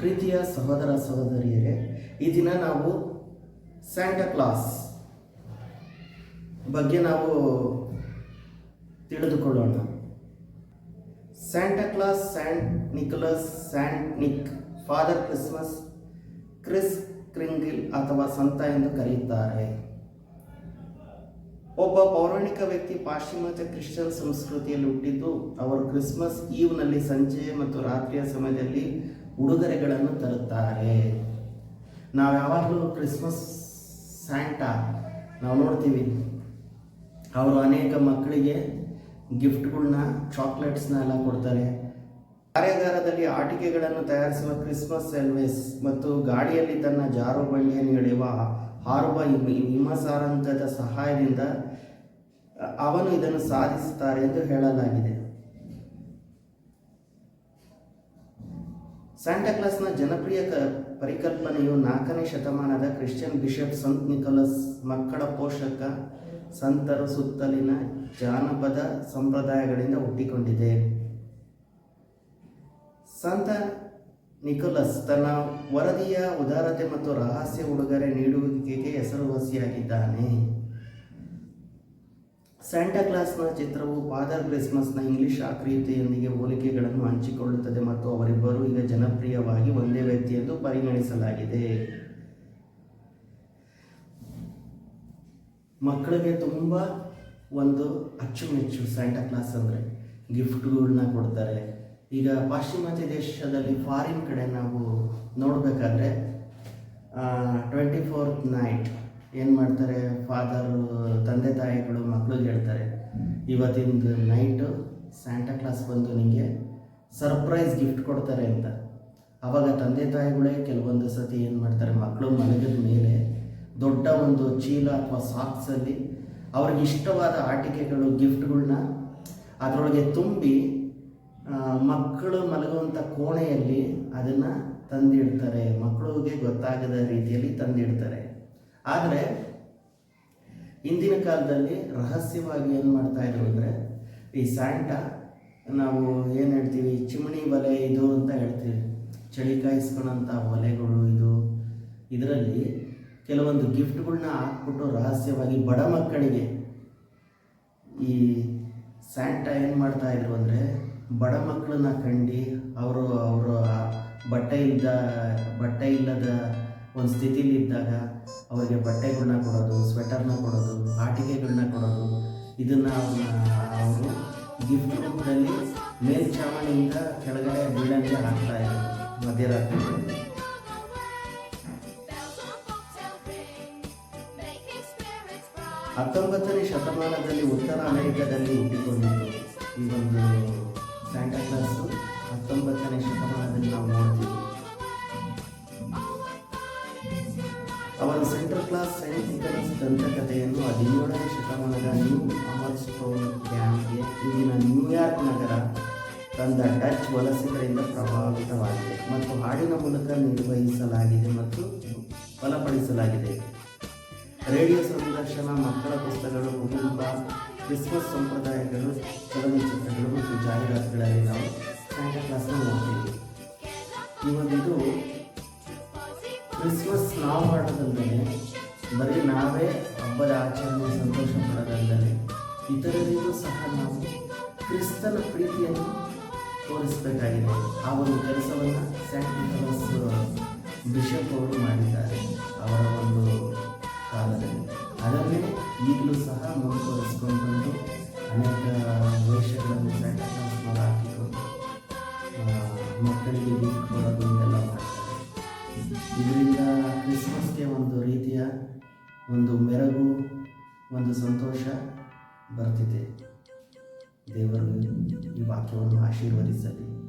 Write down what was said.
ಪ್ರೀತಿಯ ಸಹೋದರ ಸಹೋದರಿಯರೇ, ಈ ದಿನ ನಾವು ಸ್ಯಾಂಟಾ ಕ್ಲಾಸ್ ಬಗ್ಗೆ ನಾವು ತಿಳಿದುಕೊಳ್ಳೋಣ. Santa Claus Saint Nicholas Saint Nick Father Christmas Kris Kringle ಅಥವಾ ಸಂತ ಎಂದು ಕರೆಯುತ್ತಾರೆ. ಒಬ್ಬ ಪೌರಾಣಿಕ ವ್ಯಕ್ತಿ ಪಾಶ್ಚಿಮಾತ್ಯ ಕ್ರಿಶ್ಚಿಯನ್ ಸಂಸ್ಕೃತಿಯಲ್ಲಿ ಹುಟ್ಟಿದ್ದು, ಅವರು ಕ್ರಿಸ್ಮಸ್ ಈವ್ನಲ್ಲಿ ಸಂಜೆ ಮತ್ತು ರಾತ್ರಿಯ ಸಮಯದಲ್ಲಿ ಉಡುಗೊರೆಗಳನ್ನು ತರುತ್ತಾರೆ. ನಾವು ಯಾವಾಗಲೂ ಕ್ರಿಸ್ಮಸ್ ಸ್ಯಾಂಟಾ ನಾವು ನೋಡ್ತೀವಿ. ಅವರು ಅನೇಕ ಮಕ್ಕಳಿಗೆ ಗಿಫ್ಟ್ಗಳನ್ನ ಚಾಕ್ಲೇಟ್ಸ್ನ ಎಲ್ಲ ಕೊಡ್ತಾರೆ. ಕಾರ್ಯಾಗಾರದಲ್ಲಿ ಆಟಿಕೆಗಳನ್ನು ತಯಾರಿಸುವ ಕ್ರಿಸ್ಮಸ್ ಎಲ್ವೇಸ್ ಮತ್ತು ಗಾಡಿಯಲ್ಲಿ ತನ್ನ ಜಾರು ಬಂಡಿಯನ್ನು ಎಳೆಯುವ ಹಾರುವ ಹಿಮ- ಹಿಮಸಾರಂಗದ ಸಹಾಯದಿಂದ ಅವನು ಇದನ್ನು ಸಾಧಿಸುತ್ತಾರೆ ಎಂದು ಹೇಳಲಾಗಿದೆ. ಸ್ಯಾಂಟಾಕ್ಲಾಸ್ನ ಜನಪ್ರಿಯ ಕ, ಪರಿಕಲ್ಪನೆಯು ನಾಲ್ಕನೇ ಶತಮಾನದ ಕ್ರಿಶ್ಚಿಯನ್ ಬಿಷಪ್ ಸಂತ್ ನಿಕೋಲಸ್ ಮಕ್ಕಳ ಪೋಷಕ ಸಂತರ ಸುತ್ತಲಿನ ಜಾನಪದ ಸಂಪ್ರದಾಯಗಳಿಂದ ಹುಟ್ಟಿಕೊಂಡಿದೆ. ಸಂತ ನಿಕೋಲಸ್ ತನ್ನ ವರದಿಯ ಉದಾರತೆ ಮತ್ತು ರಹಸ್ಯ ಉಡುಗೊರೆ ನೀಡುವಿಕೆಗೆ ಹೆಸರುವಾಸಿಯಾಗಿದ್ದಾನೆ. ಸ್ಯಾಂಟಾ ಕ್ಲಾಸ್ನ ಚಿತ್ರವು ಫಾದರ್ ಕ್ರಿಸ್ಮಸ್ನ ಇಂಗ್ಲಿಷ್ ಆಕೃತಿಯೊಂದಿಗೆ ಹೋಲಿಕೆಗಳನ್ನು ಹಂಚಿಕೊಳ್ಳುತ್ತದೆ ಮತ್ತು ಅವರಿಬ್ಬರು ಈಗ ಜನಪ್ರಿಯವಾಗಿ ಒಂದೇ ವ್ಯಕ್ತಿ ಎಂದು ಪರಿಗಣಿಸಲಾಗಿದೆ. ಮಕ್ಕಳಿಗೆ ತುಂಬ ಒಂದು ಅಚ್ಚುಮೆಚ್ಚು ಸ್ಯಾಂಟಾ ಕ್ಲಾಸ್ ಅಂದರೆ ಗಿಫ್ಟ್ಗಳನ್ನ ಕೊಡ್ತಾರೆ. ಈಗ ಪಾಶ್ಚಿಮಾತ್ಯ ದೇಶದಲ್ಲಿ ಫಾರಿನ್ ಕಡೆ ನಾವು ನೋಡಬೇಕಾದ್ರೆ ಟ್ವೆಂಟಿ ಫೋರ್ತ್ ನೈಟ್ ಏನು ಮಾಡ್ತಾರೆ? ಫಾದರು ತಂದೆ, ತಾಯಿಗಳು, ಮಕ್ಳಿಗೆ ಹೇಳ್ತಾರೆ, ಇವತ್ತಿಂದು ನೈಟು ಸ್ಯಾಂಟಾ ಕ್ಲಾಸ್ ಬಂದು ನಿಮಗೆ ಸರ್ಪ್ರೈಸ್ ಗಿಫ್ಟ್ ಕೊಡ್ತಾರೆ ಅಂತ. ಆವಾಗ ತಂದೆ, ತಾಯಿಗಳೇ ಕೆಲವೊಂದು ಸತಿ ಏನು ಮಾಡ್ತಾರೆ? ಮಕ್ಕಳು ಮಲಗಿದ ಮೇಲೆ ದೊಡ್ಡ ಒಂದು ಚೀಲ ಅಥವಾ ಸಾಕ್ಸಲ್ಲಿ ಅವ್ರಿಗೆ ಇಷ್ಟವಾದ ಆಟಿಕೆಗಳು ಗಿಫ್ಟ್ಗಳನ್ನ ಅದರೊಳಗೆ ತುಂಬಿ ಮಕ್ಕಳು ಮಲಗುವಂಥ ಕೋಣೆಯಲ್ಲಿ ಅದನ್ನು ತಂದಿಡ್ತಾರೆ. ಮಕ್ಕಳಿಗೆ ಗೊತ್ತಾಗದ ರೀತಿಯಲ್ಲಿ ತಂದಿಡ್ತಾರೆ. ಆದರೆ ಇಂದಿನ ಕಾಲದಲ್ಲಿ ರಹಸ್ಯವಾಗಿ ಏನು ಮಾಡ್ತಾ ಇದ್ರು ಅಂದರೆ ಈ ಸ್ಯಾಂಟಾ ನಾವು ಏನು ಹೇಳ್ತೀವಿ, ಚಿಮಣಿ ಒಲೆ ಇದು ಅಂತ ಹೇಳ್ತೀವಿ. ಚಳಿ ಕಾಯಿಸ್ಕೊಳಂಥ ಒಲೆಗಳು ಇದು. ಇದರಲ್ಲಿ ಕೆಲವೊಂದು ಗಿಫ್ಟ್ಗಳನ್ನ ಹಾಕ್ಬಿಟ್ಟು ರಹಸ್ಯವಾಗಿ ಬಡ ಮಕ್ಕಳಿಗೆ ಈ ಸ್ಯಾಂಟಾ ಏನು ಮಾಡ್ತಾ ಇದ್ರು ಅಂದರೆ ಬಡ ಮಕ್ಕಳನ್ನ ಕಂಡು ಅವರು ಅವರು ಬಟ್ಟೆ ಇಲ್ಲದ ಬಟ್ಟೆ ಇಲ್ಲದ ಒಂದು ಸ್ಥಿತಿಲಿ ಇದ್ದಾಗ ಅವರಿಗೆ ಬಟ್ಟೆಗಳನ್ನ ಕೊಡೋದು ಸ್ವೆಟರ್ನ ಕೊಡೋದು ಆಟಿಕೆಗಳನ್ನ ಕೊಡೋದು, ಇದನ್ನು ಅವರು ಗಿಫ್ಟ್ ರೂಪದಲ್ಲಿ ಮೇಲ್ಛಾವಣಿಯಿಂದ ಕೆಳಗಡೆ ಬೀಳಂಗೆ ಹಾಕ್ತಾ ಇದ್ರು ಮಧ್ಯರಾತ್ರಿ. ಹತ್ತೊಂಬತ್ತನೇ ಶತಮಾನದಲ್ಲಿ ಉತ್ತರ ಅಮೆರಿಕದಲ್ಲಿ ಹುಟ್ಟಿಕೊಂಡಿದ್ದು ಈ ಒಂದು ಸ್ಯಾಂಟಾ ಹತ್ತೊಂಬತ್ತನೇ ಶತಮಾನದಲ್ಲಿ ನಾವು ನೋಡ್ತೀವಿ. ದಂತಕಥೆಯನ್ನು ಹದಿನೇಳನೇ ಶತಮಾನದ ನ್ಯೂ ಅಮರ್ ಸ್ಟೋನ್ ಡ್ಯಾಮ್ಗೆ ಇಂದಿನ ನ್ಯೂಯಾರ್ಕ್ ನಗರ ತಂದ ಡಚ್ ವಲಸಿಗರಿಂದ ಪ್ರಭಾವಿತವಾಗಿದೆ ಮತ್ತು ಹಾಡಿನ ಮೂಲಕ ನಿರ್ವಹಿಸಲಾಗಿದೆ ಮತ್ತು ಬಲಪಡಿಸಲಾಗಿದೆ. ರೇಡಿಯೋ ಸಂದರ್ಶನ, ಮಕ್ಕಳ ಪುಸ್ತಕಗಳು, ಕುಟುಂಬ, ಕ್ರಿಸ್ಮಸ್ ಸಂಪ್ರದಾಯಗಳು ಚಲನಚಿತ್ರಗಳು ಮತ್ತು ಜಾಹೀರಾತುಗಳಲ್ಲಿ ನಾವು ಸ್ಯಾಂಟಾ ಕ್ಲಾಸ್ನ ನೋಡ್ತೀವಿ. ಒಂದು ಕ್ರಿಸ್ಮಸ್ ನಾವು ಮಾಡೋದಲ್ಲದೆ ಬರೀ ನಾವೇ ಹಬ್ಬದ ಆಚರಣೆ ಸಂತೋಷ ಪಡೋದಲ್ಲದೆ ಇತರರಿಗೂ ಸಹ ನಾವು ಕ್ರಿಸ್ತನ ಪ್ರೀತಿಯನ್ನು ತೋರಿಸಬೇಕಾಗಿದೆ. ಆ ಒಂದು ಕೆಲಸವನ್ನು ಸ್ಯಾಂಟ್ ನಿಕೋಲಸ್ ಬಿಷಪ್ ಅವರು ಮಾಡಿದ್ದಾರೆ ಅವರ ಒಂದು ಕಾಲದಲ್ಲಿ. ಅದನ್ನೇ ಈಗಲೂ ಸಹ ಮುಂದುವರಿಸ್ಕೊಂಡು ಬಂದು ಅನೇಕ ವೇಷಗಳನ್ನು ಸ್ಯಾಂಟಾ ಕ್ಲಾಸ್ನವರು ಹಾಕಿಕೊಂಡು ಮಕ್ಕಳಿಗೆ ಕೊಡೋದು ಮಾಡ್ತಾರೆ. ಇದರಿಂದ ಕ್ರಿಸ್ಮಸ್ಗೆ ಒಂದು ರೀತಿಯ ಒಂದು ಮೆರಗು ಒಂದು ಸಂತೋಷ ಬರ್ತಿದೆ. ದೇವರು ಈ ವಾಕ್ಯವನ್ನು ಆಶೀರ್ವದಿಸಲಿ.